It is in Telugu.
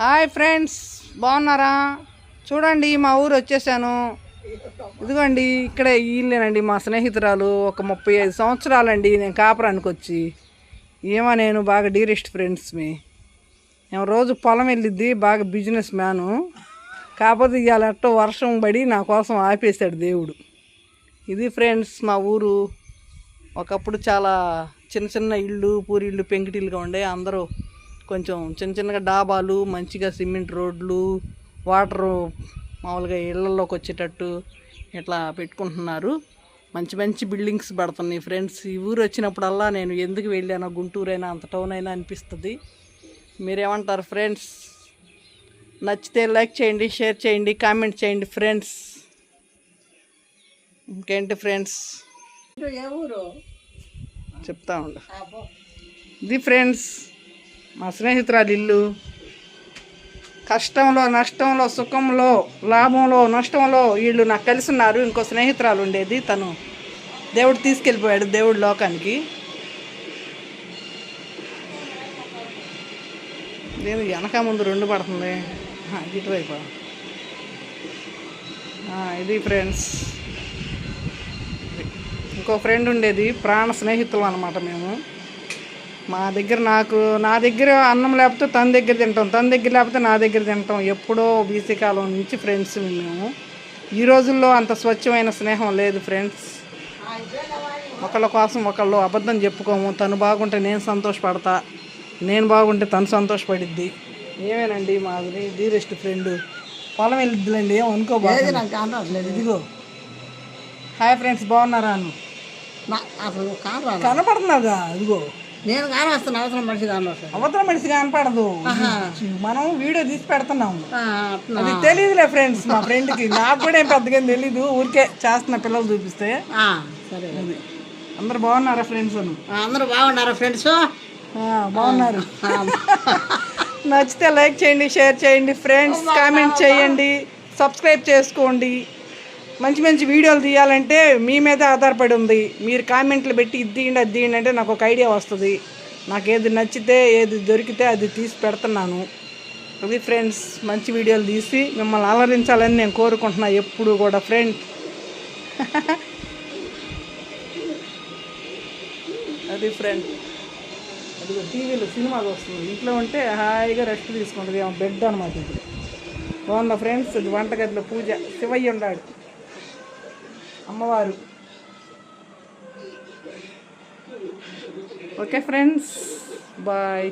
హాయ్ ఫ్రెండ్స్ బాగున్నారా? చూడండి మా ఊరు వచ్చేసాను. ఇదిగోండి ఇక్కడే వీళ్ళేనండి మా స్నేహితురాలు. ఒక ముప్పై ఐదు సంవత్సరాలండి నేను కాపురానికి వచ్చి. ఏమో నేను బాగా డీరెస్ట్ ఫ్రెండ్స్ మీ. మేము రోజు పొలం వెళ్ళిద్ది బాగా బిజినెస్ మ్యాను కాకపోతే ఇవాళ వర్షం పడి నా కోసం ఆపేశాడు దేవుడు. ఇది ఫ్రెండ్స్ మా ఊరు ఒకప్పుడు చాలా చిన్న చిన్న ఇళ్ళు పూరిళ్ళు పెంకిటిల్లుగా ఉండే అందరూ కొంచెం చిన్న చిన్నగా డాబాలు మంచిగా సిమెంట్ రోడ్లు వాటరు మామూలుగా ఇళ్ళల్లోకి వచ్చేటట్టు ఇట్లా పెట్టుకుంటున్నారు. మంచి మంచి బిల్డింగ్స్ పడుతున్నాయి ఫ్రెండ్స్. ఈ ఊరు వచ్చినప్పుడల్లా నేను ఎందుకు వెళ్ళానో గుంటూరు అయినా అంత టౌన్ అయినా అనిపిస్తుంది. మీరేమంటారు ఫ్రెండ్స్? నచ్చితే లైక్ చేయండి షేర్ చేయండి కామెంట్ చేయండి ఫ్రెండ్స్. ఇంకేంటి ఫ్రెండ్స్? చెప్తా ఉండు. ఇది ఫ్రెండ్స్ మా స్నేహితురాలు ఇల్లు. కష్టంలో నష్టంలో సుఖంలో లాభంలో నష్టంలో వీళ్ళు నాకు కలిసి ఉన్నారు ఇంకో స్నేహితురాలు ఉండేది. తను దేవుడు తీసుకెళ్ళిపోయాడు దేవుడు లోకానికి. నేను వెనక ముందు రెండు పడుతుంది. ఇటువైపు. ఇది ఫ్రెండ్స్. ఇంకో ఫ్రెండ్ ఉండేది. ప్రాణ స్నేహితులు అనమాట మేము. మా దగ్గర నాకు నా దగ్గర అన్నం లేకపోతే తన దగ్గర తింటాం. తన దగ్గర లేకపోతే నా దగ్గర తింటాం. ఎప్పుడో బీసీ కాలం నుంచి ఫ్రెండ్స్ మేము. ఈ రోజుల్లో అంత స్వచ్ఛమైన స్నేహం లేదు ఫ్రెండ్స్. ఒకళ్ళ కోసం ఒకళ్ళు అబద్ధం చెప్పుకోము. తను బాగుంటే నేను సంతోషపడతా. నేను బాగుంటే తను సంతోషపడిద్ది. ఏమేనండి మాది? డీరెస్ట్ ఫ్రెండ్ పొలం వెళ్ళిద్దులేండి. ఏం అనుకోబాదు ఇదిగో. హాయ్ ఫ్రెండ్స్ బాగున్నారా? అను. కనపడుతున్నాగా ఇదిగో. నేను కానీ వస్తాను అవసరం మనిషి అవతల మనిషి కనపడదు. మనం వీడియో తీసి పెడుతున్నాము. అది తెలియదులే ఫ్రెండ్స్ మా ఫ్రెండ్కి నాకు కూడా ఏం పెద్దగా తెలీదు. ఊరికే చేస్తున్న పిల్లలు చూపిస్తే. సరే. అది. అందరు బాగున్నారా ఫ్రెండ్స్ అందరూ బాగున్నారా ఫ్రెండ్స్ బాగున్నారు. నచ్చితే లైక్ చేయండి షేర్ చేయండి ఫ్రెండ్స్ కామెంట్ చేయండి సబ్స్క్రైబ్ చేసుకోండి. మంచి మంచి వీడియోలు తీయాలంటే మీ మీద ఆధారపడి ఉంది. మీరు కామెంట్లు పెట్టి ఇది తీయండి అది తీయండి అంటే నాకు ఒక ఐడియా వస్తుంది. నాకు ఏది నచ్చితే ఏది దొరికితే అది తీసి పెడుతున్నాను. అది ఫ్రెండ్స్ మంచి వీడియోలు తీసి మిమ్మల్ని అలరించాలని నేను కోరుకుంటున్నా ఎప్పుడు కూడా ఫ్రెండ్. అది ఫ్రెండ్. అది టీవీలో సినిమాకి వస్తుంది. ఇంట్లో ఉంటే హాయిగా రెస్ట్ తీసుకుంటుంది. ఏమో బెడ్ అనమాట ఇది. బాగుందా ఫ్రెండ్స్? ఇది వంటగదిలో పూజ. శివయ్య ఉన్నాడు. అమ్మవారు. Okay friends bye.